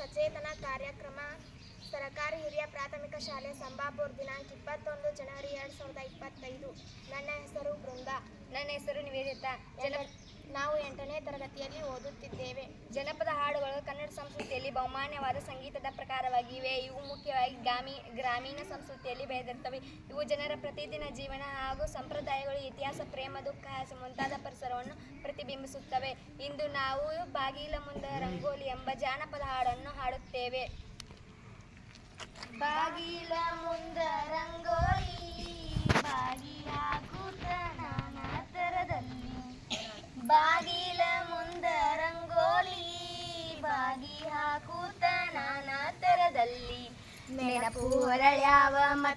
ಸಚೇತನ ಕಾರ್ಯಕ್ರಮ ಸರಕಾರಿ ಹಿರಿಯ ಪ್ರಾಥಮಿಕ ಶಾಲೆ ಸಂಬಾಪುರ್ ದಿನಾಂಕ ಇಪ್ಪತ್ತೊಂದು ಜನವರಿ ಎರಡು ಸಾವಿರದ ಇಪ್ಪತ್ತೈದು. ನನ್ನ ಹೆಸರು ಬೃಂದ. ನನ್ನ ಹೆಸರು ನಿವೇದಿತಾ. ಜನ ನಾವು ಎಂಟನೇ ತರಗತಿಯಲ್ಲಿ ಓದುತ್ತಿದ್ದೇವೆ. ಜನಪದ ಹಾಡುಗಳು ಕನ್ನಡ ಸಂಸ್ಕೃತಿಯಲ್ಲಿ ಬಹುಮಾನ್ಯವಾದ ಸಂಗೀತದ ಪ್ರಕಾರವಾಗಿವೆ. ಇವು ಮುಖ್ಯವಾಗಿ ಗ್ರಾಮೀ ಗ್ರಾಮೀಣ ಸಂಸ್ಕೃತಿಯಲ್ಲಿ ಬೆಳೆದಿರ್ತವೆ ಇವು ಜನರ ಪ್ರತಿದಿನ ಜೀವನ ಹಾಗೂ ಸಂಪ್ರದಾಯಗಳು ಇತಿಹಾಸ, ಪ್ರೇಮ, ದುಃಖ ಹಾಸ್ಯ ಮುಂತಾದ ಪರಿಸರವನ್ನು ಪ್ರತಿಬಿಂಬಿಸುತ್ತವೆ. ಇಂದು ನಾವು ಬಾಗಿಲ ಮುಂದೆ ರಂಗೋಲಿ ಎಂಬ ಜಾನಪದ ಹಾಡನ್ನು ಹಾಡುತ್ತೇವೆ. ಬಾಗಿಲ ಮುಂದ ರಂಗೋಲಿ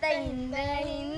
ಹಿಂದ ಹಿಂದ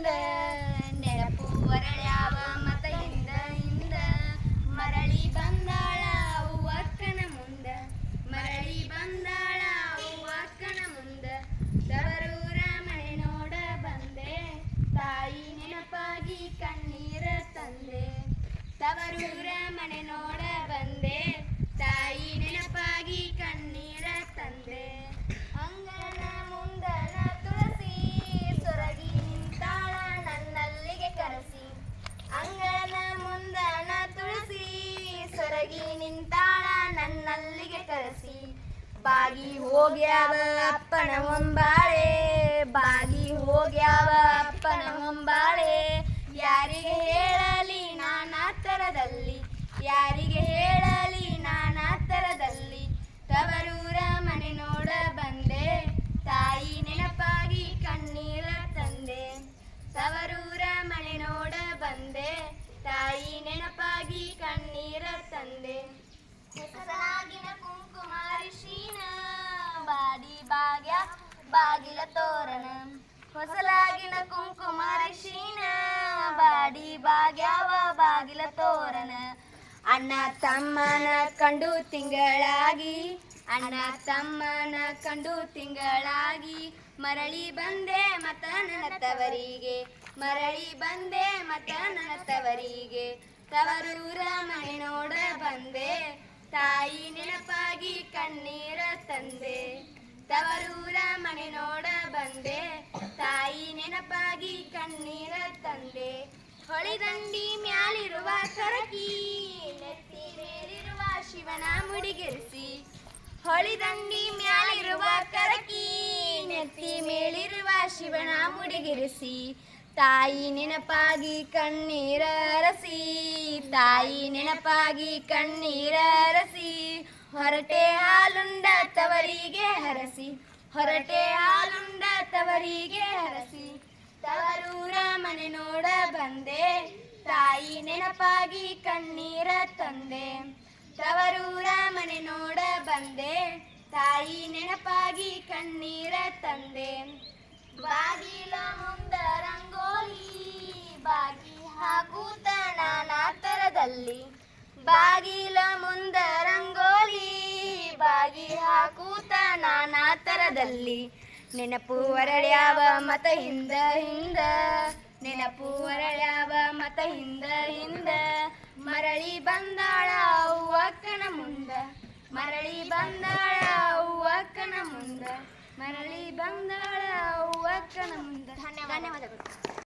ಸೊರಗಿ ನಿಂತಾಳ ನನ್ನಲ್ಲಿಗೆ ಕರೆಸಿ. ಬಾಗಿ ಹೋಗ್ಯಾವ ಅಪ್ಪನ ಒಂಬಾಳೆ ಬಾಗಿ ಹೋಗ್ಯಾವ ಅಪ್ಪನ ಒಂಬಾಳೆ ಯಾರಿಗೆ ಹೇಳಲಿ ನಾನಾ ತರದಲ್ಲಿ, ಯಾರಿಗೆ ಕಣ್ಣೀರ ತಂದೆ. ಹೆಸರಾಗಿನ ಕುಂಕುಮಾರಿಶೀನ ಬಾಡಿ ಭಾಗ್ಯ, ಬಾಗಿಲ ತೋರಣ. ಹೊಸಲಾಗಿನ ಕುಂಕುಮಾರಿ ಶ್ರೀನ ಬಾಡಿ ಭಾಗ್ಯವ ಬಾಗಿಲ ತೋರಣ. ಅಣ್ಣ ತಮ್ಮನ ಕಂಡು ತಿಂಗಳಾಗಿ, ಅಣ್ಣ ತಮ್ಮನ ಕಂಡು ತಿಂಗಳಾಗಿ, ಮರಳಿ ಬಂದೆ ಮತ ನನ್ನ ತವರಿಗೆ. ಮರಳಿ ಬಂದೆ ಮತ ನನ್ನ ತವರಿಗೆ. ತವರೂರ ಮನೆ ನೋಡ ಬಂದೆ. ತಾಯಿ ನೆನಪಾಗಿ ಕಣ್ಣೀರ ತಂದೆ. ತವರೂರ ಮನೆ ನೋಡ ಬಂದೆ. ತಾಯಿ ನೆನಪಾಗಿ ಕಣ್ಣೀರ ತಂದೆ. ಹೊಳಿದಂಡಿ ಮ್ಯಾಲಿರುವ ಸರಕಿ ನೆತ್ತಿ ಮೇಲಿರುವ ಶಿವನ ಮುಡಿಗೆರಿಸಿ ಹೊಳಿದಂಡಿ ಮ್ಯಾಲಿರುವ ಕರಕಿ, ನೆತ್ತಿ ಮೇಲಿರುವ ಶಿವನ ಮುಡಿಗಿರಿಸಿ ತಾಯಿ ನೆನಪಾಗಿ ಕಣ್ಣೀರ ತಾಯಿ ನೆನಪಾಗಿ ಕಣ್ಣೀರರಸಿ ಹೊರಟೆ ಹಾಲುಂಡ ತವರಿಗೆ ಹರಸಿ, ಹೊರಟೆ ಹಾಲುಂಡ ತವರಿಗೆ ಹರಸಿ. ತವರೂರ ಮನೆ ನೋಡ ಬಂದೆ, ತಾಯಿ ನೆನಪಾಗಿ ಕಣ್ಣೀರ ತಂದೆ. ತವರೂರ ಮನೆ ನೋಡ ಬಂದೆ, ತಾಯಿ ನೆನಪಾಗಿ ಕಣ್ಣೀರ ತಂದೆ. ಬಾಗಿಲ ಮುಂದ ರಂಗೋಲಿ, ಬಾಗಿ ಹಾಕುತ್ತ ತರದಲ್ಲಿ ಬಾಗಿಲ ಮುಂದ ರಂಗೋಲಿ, ಬಾಗಿ ಹಾಕೂತ ನಾನಾ ತರದಲ್ಲಿ. ನೆನಪು ಹೊರಳ್ಯಾವ ಮತ ಹಿಂದ ಹಿಂದ, ನೆನಪು ಹೊರಳ್ಯಾವ ಮತ ಹಿಂದ ಹಿಂದ. ಮರಳಿ ಬಂದಾಳ ಅವ್ವಕ್ಕನ ಮುಂದ, ಮರಳಿ ಬಂದಾಳ ಅವ್ವಕ್ಕನ ಮುಂದ. ಮರಳಿ ಬಂದಾಳ ಅವ್ವಕ್ಕನ ಮುಂದ. ಧನ್ಯವಾದಗಳು.